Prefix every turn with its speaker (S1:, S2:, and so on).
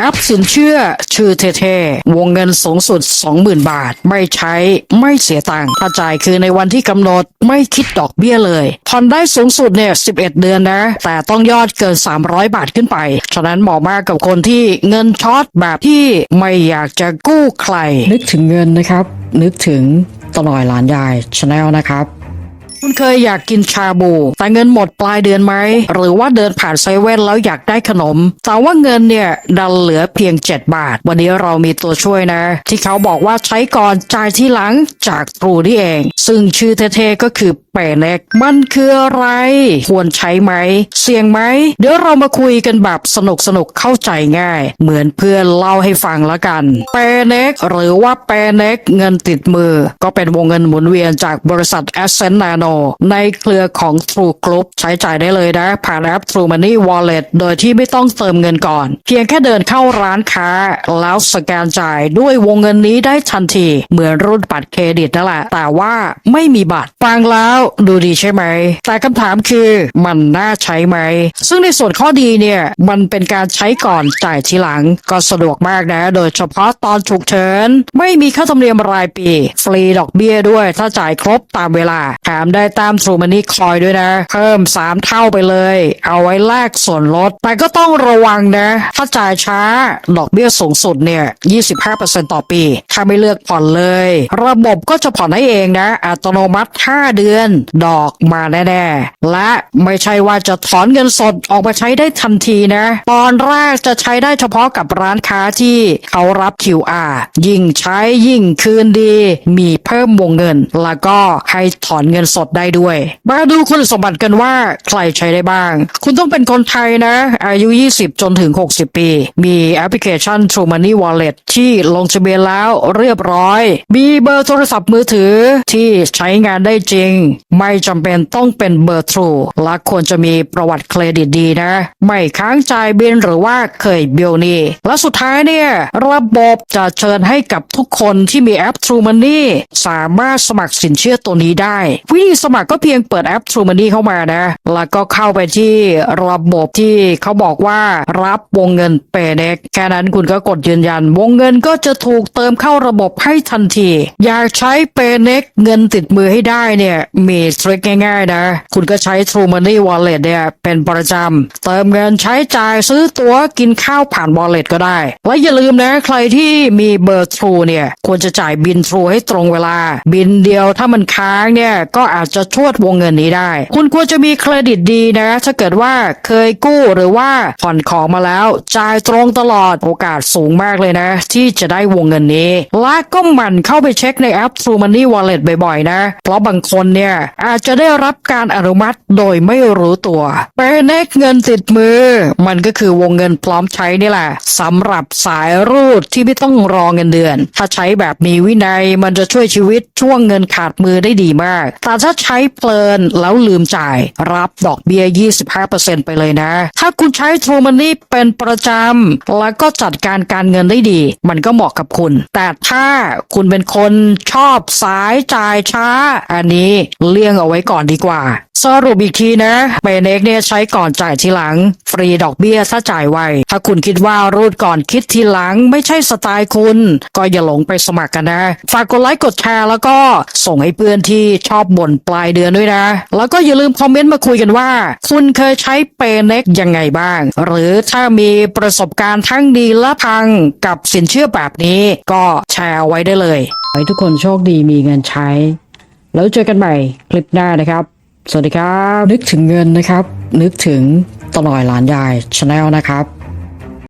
S1: แอปสินเชื่อชื่อเท่ๆ วงเงินสูงสุด 20,000 บาท ไม่ใช้ไม่เสียตังค์ถ้าจ่ายคือในวันที่กำหนดไม่คิดดอกเบี้ยเลยผ่อนได้สูงสุดเนี่ย 11 เดือนนะ แต่ต้องยอดเกิน 300 บาทขึ้นไป ฉะนั้นเหมาะมากกับคนที่เงินช็อตแบบที่ไม่อยากจะกู้ใคร นึกถึงเงินนะครับ นึกถึงตลอยหลานยายชาแนลนะครับ คุณเคยอยากกินชาบู แต่เงินหมดปลายเดือนไหม หรือว่าเดินผ่านเซเว่นแล้วอยากได้ขนม แต่ว่าเงินเนี่ย ดันเหลือเพียง 7 บาท วันนี้เรามีตัวช่วยนะ ที่เขาบอกว่าใช้ก่อนจ่ายที่หลังจากทรูนี่เอง ซึ่งชื่อเท่ๆก็คือ เปเน็กมันคืออะไร ควรใช้ไหม เสี่ยงไหม เดี๋ยวเรามาคุยกันแบบสนุกสนุกเข้าใจง่าย เหมือนเพื่อนเล่าให้ฟังละกันเปเน็กหรือว่าเปเน็กเงินติดมือ ก็เป็นวงเงินหมุนเวียนจากบริษัท a s c e n t Nano ในเครือของ True Group ใช้จ่ายได้เลยนะ ผ่านแอป True Money Wallet โดยที่ไม่ต้องเติมเงินก่อน เพียงแค่เดินเข้าร้านค้า แล้วสแกนจ่ายด้วยวงเงินนี้ได้ทันที เหมือนรุ่นบัตรเครดิตนั่นแหละแต่ว่าไม่มีบัตรฟังแล้วดูดีใช่ไหม แต่คำถามคือมันน่าใช้ไหม ซึ่งในส่วนข้อดีเนี่ย มันเป็นการใช้ก่อนจ่ายทีหลังก็สะดวกมากนะ โดยเฉพาะตอนฉุกเฉิน ไม่มีค่าธรรมเนียมรายปี ฟรีดอกเบี้ยด้วย ถ้าจ่ายครบตามเวลาแถมได้ตาม True Money คอยด้วยนะ เพิ่ม 3 เท่าไปเลย เอาไว้แลกส่วนลด แต่ก็ต้องระวังนะ ถ้าจ่ายช้า ดอกเบี้ยสูงสุดเนี่ย 25%ต่อปี ถ้าไม่เลือกผ่อนเลย ระบบก็จะผ่อนให้เองนะ อัตโนมัติ 5 เดือนดอกมาแน่ๆ และไม่ใช่ว่าจะถอนเงินสดออกมาใช้ได้ทันทีนะ ตอนแรกจะใช้ได้เฉพาะกับร้านค้าที่เขารับ QR ยิ่งใช้ยิ่งคืนดี มีเพิ่มวงเงิน แล้วก็ให้ถอนเงินสดได้ด้วย มาดูคุณสมบัติกันว่าใครใช้ได้บ้าง คุณต้องเป็นคนไทยนะ อายุ 20 จนถึง 60 ปี มีแอปพลิเคชัน True Money Wallet ที่ลงทะเบียนแล้วเรียบร้อย มีเบอร์โทรศัพท์มือถือที่ใช้งานได้จริงไม่จำเป็นต้องเป็นเบอร์ True และควรจะมีประวัติเครดิตดีนะ ไม่ค้างจ่ายบินหรือว่าเคยเบิลนี่และสุดท้ายเนี่ย ระบบจะเชิญให้กับทุกคนที่มีแอป True Money สามารถสมัครสินเชื่อตัวนี้ได้ วิธีสมัครก็เพียงเปิดแอป True Money เข้ามานะ แล้วก็เข้าไปที่ระบบที่เขาบอกว่ารับวงเงินเปเน็กแค่นั้นคุณก็กดยืนยัน วงเงินก็จะถูกเติมเข้าระบบให้ทันที อยากใช้เปเน็กเงินติดมือให้ได้เนี่ยมีมีทริคง่ายๆนะ คุณก็ใช้ True Money Wallet เนี่ยเป็นประจำ เติมเงินใช้จ่ายซื้อตั๋วกินข้าวผ่าน Wallet ก็ได้ และอย่าลืมนะ ใครที่มีเบอร์ True เนี่ยควรจะจ่ายบิน True ให้ตรงเวลา บินเดียวถ้ามันค้างเนี่ยก็อาจจะชวดวงเงินนี้ได้ คุณควรจะมีเครดิตดีนะ ถ้าเกิดว่าเคยกู้หรือว่าผ่อนของมาแล้วจ่ายตรงตลอดโอกาสสูงมากเลยนะ ที่จะได้วงเงินนี้และก็หมั่นเข้าไปเช็คในแอป True Money Wallet บ่อยๆนะ เพราะบางคนเนี่ยอาจจะได้รับการอนุมัติโดยไม่รู้ตัวเปเน็กเงินติดมือ มันก็คือวงเงินพร้อมใช้นี่แหละสำหรับสายรูดที่ไม่ต้องรอเงินเดือน ถ้าใช้แบบมีวินัยมันจะช่วยชีวิตช่วงเงินขาดมือได้ดีมาก แต่ถ้าใช้เพลินแล้วลืมจ่าย รับดอกเบี้ย 25%ไปเลยนะ ถ้าคุณใช้ True Money เป็นประจำ แล้วก็จัดการการเงินได้ดี มันก็เหมาะกับคุณ แต่ถ้าคุณเป็นคนชอบสายจ่ายช้า อันนี้เลี่ยงเอาไว้ก่อนดีกว่า สรุปอีกทีนะเปเน็กเนี่ยใช้ก่อนจ่ายทีหลัง ฟรีดอกเบี้ยถ้าจ่ายไว ถ้าคุณคิดว่ารูดก่อนคิดทีหลังไม่ใช่สไตล์คุณ ก็อย่าหลงไปสมัครกันนะ ฝากกดไลค์กดแชร์แล้วก็ส่งให้เพื่อนที่ชอบบ่นปลายเดือนด้วยนะ แล้วก็อย่าลืมคอมเมนต์มาคุยกันว่า คุณเคยใช้เปเน็กยังไงบ้าง หรือถ้ามีประสบการณ์ทั้งดีและพังกับสินเชื่อแบบนี้ ก็แชร์ไว้ได้เลย ขอให้ทุกคนโชคดีมีเงินใช้ แล้วเจอกันใหม่คลิปหน้านะครับ สวัสดีครับ นึกถึงเงินนะครับ นึกถึงตลอยหลานยายชาแนลนะครับ